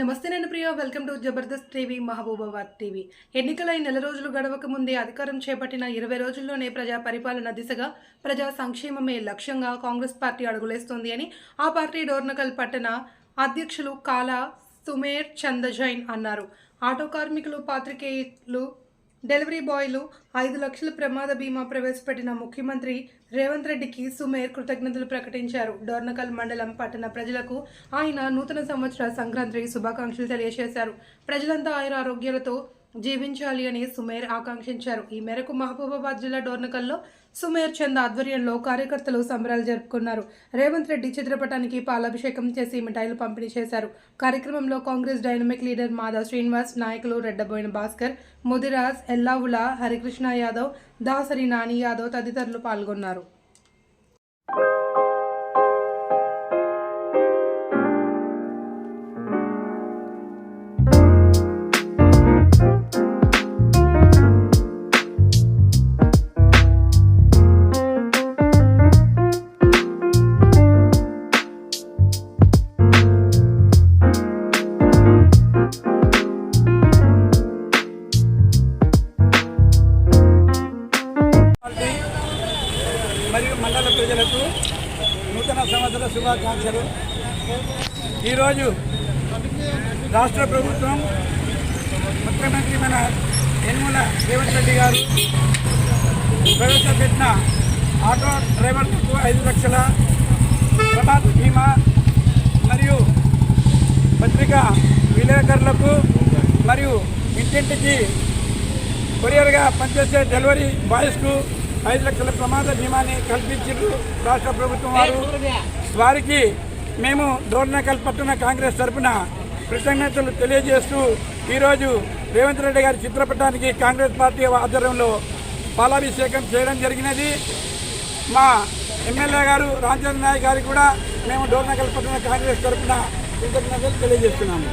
నమస్తే నేను Priya. Welcome to Jabardasth TV Mahabubabad TV. ఎన్నికలై నెల రోజులు గడవక ముందే అధికారం చేపట్టిన ఇరవై రోజుల్లోనే ప్రజా పరిపాలన దిశగా ప్రజా సంక్షేమమే లక్ష్యంగా కాంగ్రెస్ పార్టీ అడుగులేస్తోంది అని ఆ పార్టీ డోర్నకల్ పట్టణ అధ్యక్షులు కాలా సుమేర్ చందజైన్ అన్నారు. ఆటో కార్మికులు పాత్రికేయులు డెలివరీ బాయ్లు ఐదు లక్షల ప్రమాద బీమా ప్రవేశపెట్టిన ముఖ్యమంత్రి రేవంత్ రెడ్డికి సుమేర్ కృతజ్ఞతలు ప్రకటించారు. డోర్నకల్ మండలం పట్టణ ప్రజలకు ఆయన నూతన సంవత్సర సంక్రాంతి శుభాకాంక్షలు తెలియజేశారు. ప్రజలంతా ఆయన ఆరోగ్యాలతో జీవించాలి అని సుమేర్ ఆకాంక్షించారు. ఈ మేరకు మహబూబాబాద్ జిల్లా డోర్నకల్లో సుమేర్ చంద్ ఆధ్వర్యంలో కార్యకర్తలు సంబరాలు జరుపుకున్నారు. రేవంత్ రెడ్డి చిత్రపటానికి పాలాభిషేకం చేసి మిఠాయిలు పంపిణీ చేశారు. కార్యక్రమంలో కాంగ్రెస్ డైనమిక్ లీడర్ మాధవ్ శ్రీనివాస్ నాయకులు రెడ్డబోయిన భాస్కర్ ముదిరాజ్ ఎల్లావుల హరికృష్ణ యాదవ్ దాసరి నాని యాదవ్ తదితరులు పాల్గొన్నారు. నూతన సంవత్సర శుభాకాంక్షలు. ఈరోజు రాష్ట్ర ప్రభుత్వం ముఖ్యమంత్రి మన యనుమల రేవంత్ రెడ్డి గారు ప్రవేశపెట్టిన ఆటో డ్రైవర్లకు ఐదు లక్షల ప్రమాద బీమా మరియు పత్రికా విలేకరులకు మరియు ఇంటింటికి కొరియర్గా పనిచేసే డెలివరీ బాయ్స్కు ఐదు లక్షల ప్రమాద బీమాని కల్పించారు రాష్ట్ర ప్రభుత్వం వారు. వారికి మేము డోర్నకల్ పట్టణ కాంగ్రెస్ తరఫున కృతజ్ఞతలు తెలియజేస్తూ ఈరోజు రేవంత్ రెడ్డి గారి చిత్రపటానికి కాంగ్రెస్ పార్టీ ఆధ్వర్యంలో పాలాభిషేకం చేయడం జరిగినది. మా ఎమ్మెల్యే గారు రామచంద్ర నాయక్ గారికి కూడా మేము డోర్నకల్ పట్టణ కాంగ్రెస్ తరఫున కృతజ్ఞతలు తెలియజేస్తున్నాము.